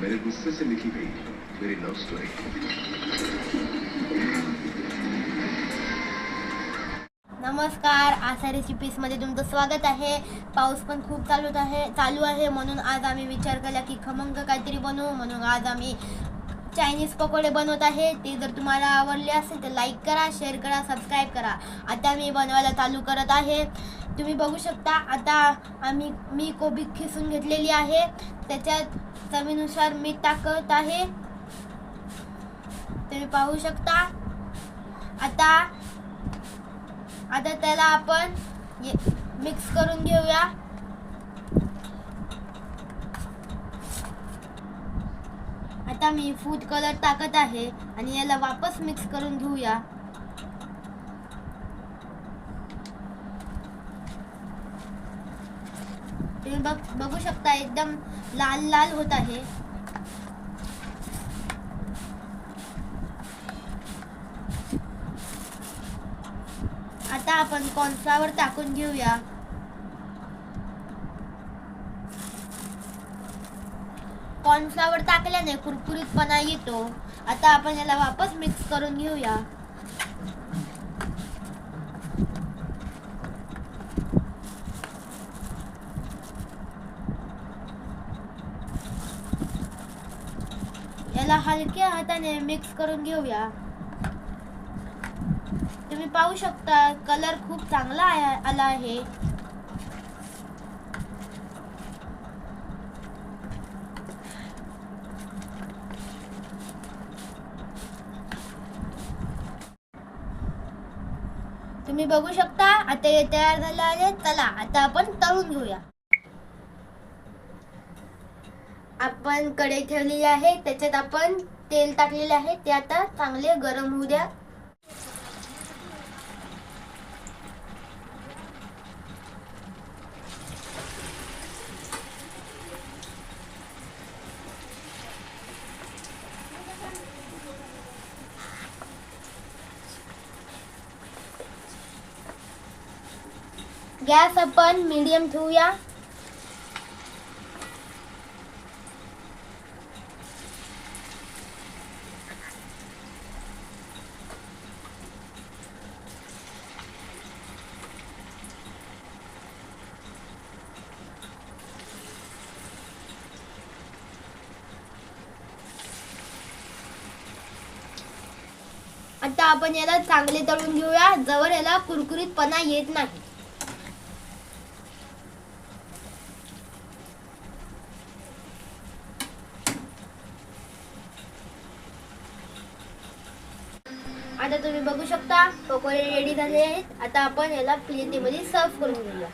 मेरे गुस्से से लिखी गई मेरी लव स्टोरी नमस्कार आशा रेसिपीजमध्ये तुमचं स्वागत आहे. पाऊस पण खूप चालू आहे चालू आहे. म्हणून आज आम्ही विचार केला की खमंग काहीतरी बनवू. म्हणून आज आम्ही चायनीज पकोडे बनवत आहे. ते जर तुम्हाला आवडले असेल तर लाईक करा शेअर करा सबस्क्राईब करा. आता मी बनवायला चालू करत आहे. तुम्ही बघू शकता आता आम्ही मी कोबी खिसून घेतलेली आहे. त्याच्यात चवीनुसार मीठ टाकत आहे. तुम्ही पाहू शकता. आता आता त्याला आपण मिक्स करून घेऊया. आता मी फूड कलर टाकत आहे आणि याला वापस मिक्स करून घेऊया. तुम्ही बघ बघू शकता एकदम लाल लाल होत आहे. आता आपण कॉर्नफ्लावर टाकून घेऊया. कॉर्नफ्लावर टाकल्याने कुरकुरीतपणा येतो. आता आपण याला वापस मिक्स करून घेऊया. याला हलक्या हाताने मिक्स करून घेऊया. तुम्ही पाहू शकता कलर खूप चांगला आला आहे. तुम्ही बघू शकता आता हे तयार झालं आहे चला आता आपण तळून घेऊया. आपण कढई ठेवलेली आहे त्याच्यात आपण तेल टाकलेले आहे ते आता चांगले गरम होऊ द्या. गॅस आपण मीडियम ठेवूया. आता आपण याला चांगले तळून घेऊया. जवळ याला कुरकुरीतपणा येत नाही. आता तुम्ही बघू शकता पकोडे रेडी झाले आहेत. आता आपण याला प्लेटीमध्ये सर्व करून घेऊया.